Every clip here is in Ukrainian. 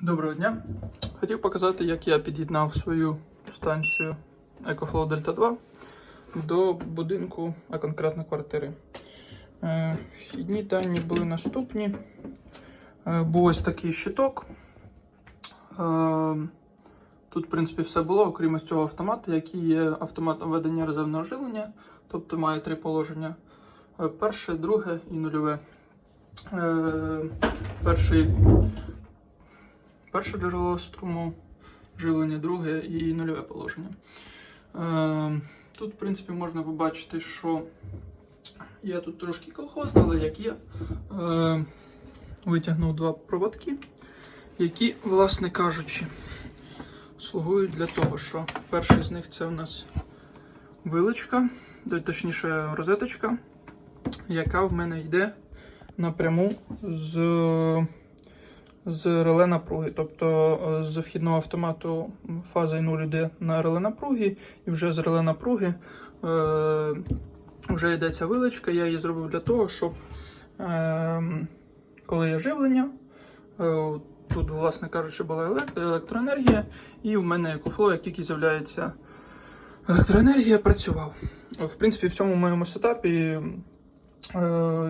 Доброго дня. Хотів показати, як я під'єднав свою станцію EcoFlow Delta 2 до будинку, а конкретно квартири. Е, Вхідні дані були наступні. Е, Був ось такий щиток. Е, Тут, в принципі, все було, окрім ось цього автомата, який є автоматом ведення резервного живлення, тобто має три положення: перше, друге і нульове. Перший перше джерело струму, живлення, друге і нульове положення. Е, Тут, в принципі, можна побачити, що я тут трошки колхозний, але як є, е, витягнув два проводки, які, власне кажучи, слугують для того, що перший з них це у нас вилочка, точніше розеточка, яка в мене йде напряму з з реле напруги. Тобто е, з вхідного автомату фаза 0 йде на реле напруги, і вже з реле напруги е, вже йдеться вилочка. Я її зробив для того, щоб е, коли є живлення, е, тут, власне кажучи, була електроенергія, і в мене екофло, як тільки з'являється електроенергія, працював. В принципі, в цьому моєму сетапі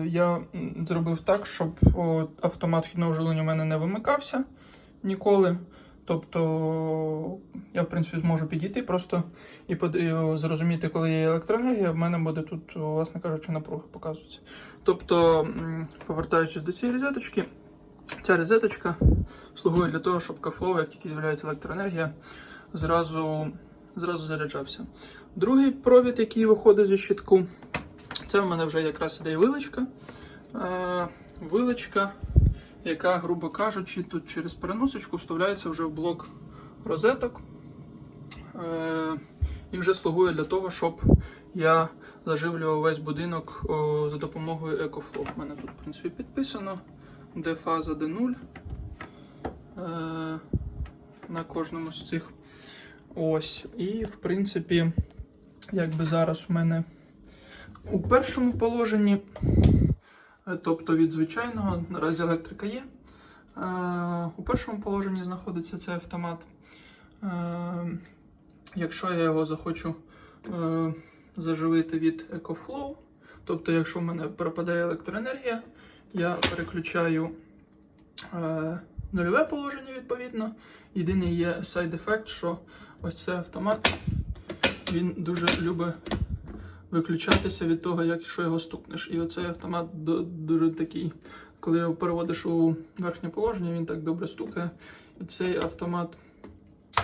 я зробив так, щоб автомат вхідного живлення у мене не вимикався ніколи. Тобто я, в принципі, зможу підійти просто і зрозуміти, коли є електроенергія, в мене буде тут, власне кажучи, напруга показуватися. Тобто, повертаючись до цієї розеточки, ця розеточка слугує для того, щоб кафлоу, як тільки з'являється електроенергія, зразу, зразу заряджався. Другий провід, який виходить зі щитку, це в мене вже якраз іде і вилочка. Е, яка, грубо кажучи, тут через переносочку вставляється вже в блок розеток. Е, і вже слугує для того, щоб я заживлював весь будинок за допомогою EcoFlow. У мене тут, в принципі, підписано, де фаза, де нуль. Е, на кожному з цих. Ось. І, в принципі, якби зараз в мене у першому положенні, е, тобто від звичайного, наразі електрика є. Е, У першому положенні знаходиться цей автомат. Е, Якщо я його захочу заживити від EcoFlow, тобто, якщо в мене пропадає електроенергія, я переключаю нульове положення відповідно. Єдиний є сайд-ефект, що ось цей автомат він дуже любить виключатися від того, якщо його стукнеш. І оцей автомат дуже такий, коли його переводиш у верхнє положення, він так добре стукає. І цей автомат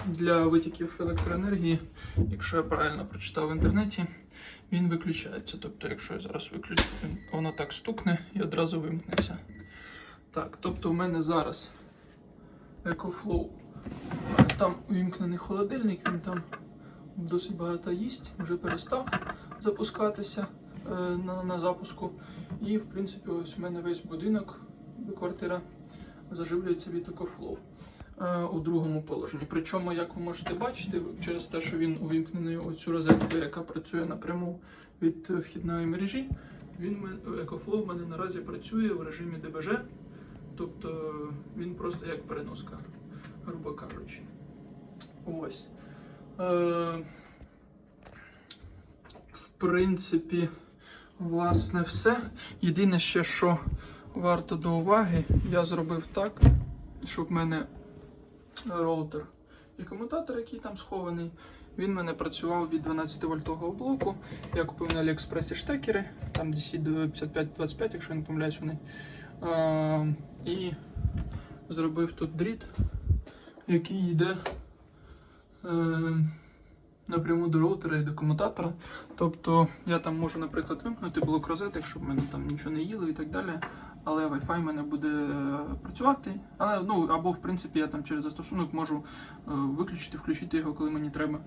для витіків електроенергії, якщо я правильно прочитав в інтернеті, він виключається. Тобто, якщо я зараз виключу, воно так стукне і одразу вимкнеться. Так, тобто в мене зараз EcoFlow. Там увімкнений холодильник, він там досить багато їсть, вже перестав запускатися е, на, на запуску. І, в принципі, ось у мене весь будинок, квартира заживлюється від EcoFlow е, у другому положенні. Причому, як ви можете бачити, через те, що він увімкнений цю розетку, яка працює напряму від е, вхідної мережі, він EcoFlow в мене наразі працює в режимі ДБЖ, тобто він просто як переноска, грубо кажучи. Ось. Е, принципі, власне, все. Єдине ще, що варто до уваги, я зробив так, щоб в мене роутер і комутатор, який там схований, він в мене працював від 12 вольтового блоку. Я купив на Аліекспресі штекери, там DC5525, якщо я не помиляюсь вони. Е, і зробив тут дріт, який йде е, напряму до роутера і до комутатора. Тобто я там можу, наприклад, вимкнути блок розеток, щоб в мене там нічого не їло і так далі. Але Wi-Fi в мене буде е, працювати. Але ну або в принципі я там через застосунок можу е, виключити, включити його, коли мені треба.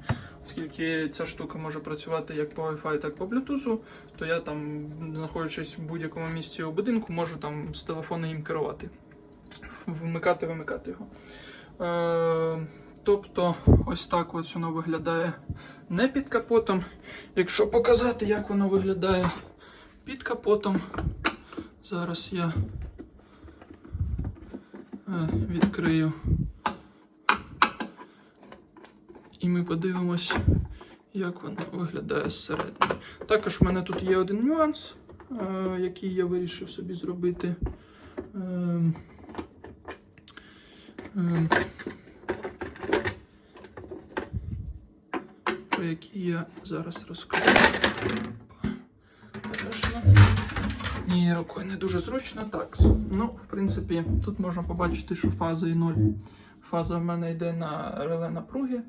Оскільки ця штука може працювати як по Wi-Fi, так і по Bluetooth, то я там, знаходячись в будь-якому місці у будинку, можу там з телефону їм керувати, вмикати, вимикати його. Е, Тобто, ось так ось воно виглядає не під капотом. Якщо показати, як воно виглядає під капотом, зараз я е, відкрию і ми подивимось, як воно виглядає зсередини. Також в мене тут є один нюанс, е, який я вирішив собі зробити. Про який я зараз розкажу. Ні, рукою не дуже зручно. Так, ну, в принципі, тут можна побачити, що фаза і 0. Фаза в мене йде на реле напруги,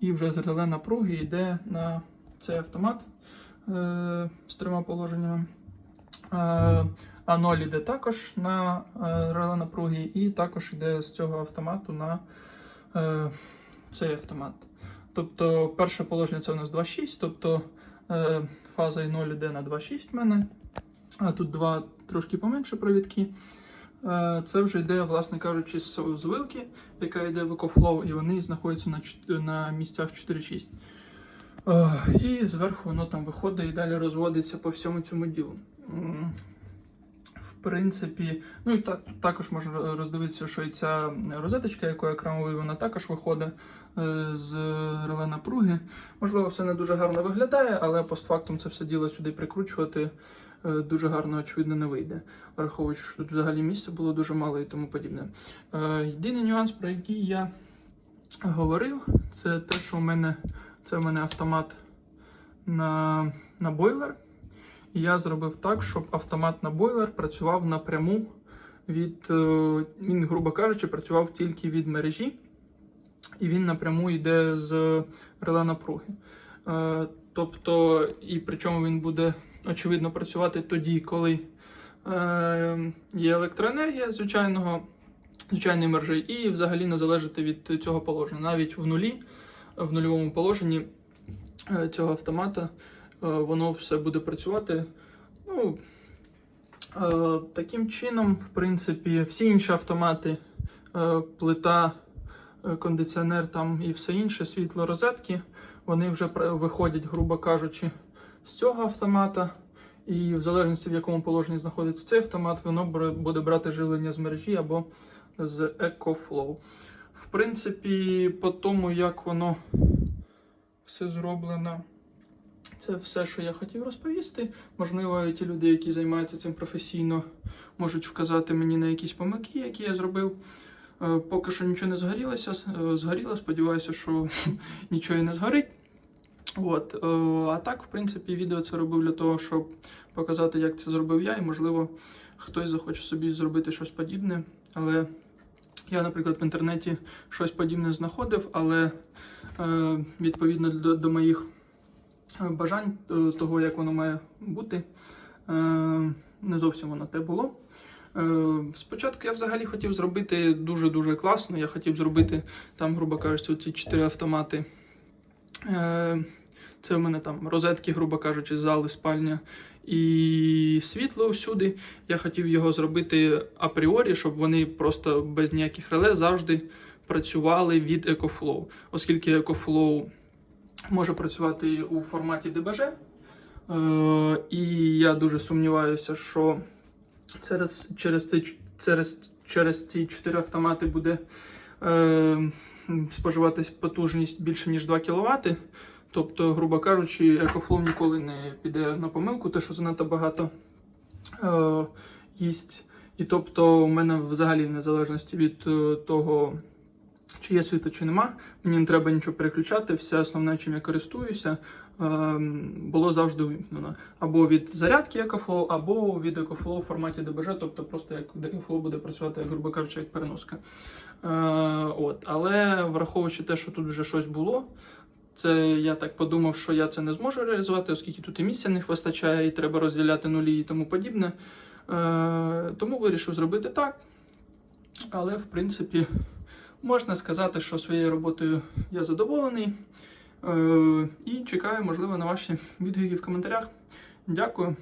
і вже з реле напруги йде на цей автомат е- з трьома положеннями. Е- а 0 йде також на е, реле напруги, і також йде з цього автомату на е- цей автомат. Тобто перше положення це у нас 2,6, тобто е, фаза і 0 йде на 2,6 в мене. А тут два трошки поменше провідки. Е, Це вже йде, власне кажучи, з з вилки, яка йде в EcoFlow, і вони знаходяться на, на місцях 4.6. Е, І зверху воно там виходить і далі розводиться по всьому цьому ділу. В принципі, ну і та, також можна роздивитися, що і ця розеточка, яку я крамовий, вона також виходить з реле напруги. Можливо, все не дуже гарно виглядає, але постфактум це все діло сюди прикручувати е, дуже гарно, очевидно, не вийде, враховуючи, що тут взагалі місця було дуже мало і тому подібне. Е, Єдиний нюанс, про який я говорив, це те, що у мене це у мене автомат на, на бойлер. І я зробив так, щоб автомат на бойлер працював напряму від, е, він, грубо кажучи, працював тільки від мережі, і він напряму йде з реле напруги. Е, Тобто, і причому він буде очевидно працювати тоді, коли е, є електроенергія звичайного, звичайної мережі, і взагалі не залежати від цього положення. Навіть в нулі, в нульовому положенні е, цього автомата воно все буде працювати. Ну, таким чином, в принципі, всі інші автомати, плита, кондиціонер там і все інше, світло розетки, вони вже виходять, грубо кажучи, з цього автомата. І в залежності в якому положенні знаходиться цей автомат, воно буде брати живлення з мережі або з EcoFlow. В принципі, по тому, як воно все зроблено, це все, що я хотів розповісти. Можливо, ті люди, які займаються цим професійно, можуть вказати мені на якісь помилки, які я зробив. Е, Поки що нічого не згорілося, е, згоріло. Сподіваюся, що нічого і не згорить. От. е, А так, в принципі, відео це робив для того, щоб показати, як це зробив я, і можливо, хтось захоче собі зробити щось подібне. Але я, наприклад, в інтернеті щось подібне знаходив, але відповідно до, моїх бажань, того, як воно має бути, не зовсім воно те було. Е, Спочатку я взагалі хотів зробити дуже-дуже класно. Я хотів зробити там, грубо кажучи, ці чотири автомати. Е, Це в мене там розетки, грубо кажучи, зали, спальня і світло всюди. Я хотів його зробити апріорі, щоб вони просто без ніяких реле завжди працювали від EcoFlow. Оскільки EcoFlow може працювати у форматі DBG. Е, і я дуже сумніваюся, що через, через, через, через ці чотири автомати буде е, споживатись потужність більше, ніж 2 кВт. Тобто, грубо кажучи, екофлоу ніколи не піде на помилку, те, що занадто багато е, їсть. І тобто, у мене взагалі, в незалежності від е, того, чи є світло, чи нема, мені не треба нічого переключати. Все основне, чим я користуюся, е, було завжди вимкнено. Або від зарядки EcoFlow, або від EcoFlow в форматі DBG, тобто просто як EcoFlow буде працювати, грубо кажучи, як переноска. Е, от. Але враховуючи те, що тут вже щось було, це я так подумав, що я це не зможу реалізувати, оскільки тут і місця не вистачає, і треба розділяти нулі і тому подібне. Е, тому вирішив зробити так. Але, в принципі, можна сказати, що своєю роботою я задоволений. Е, і чекаю, можливо, на ваші відгуки в коментарях. Дякую.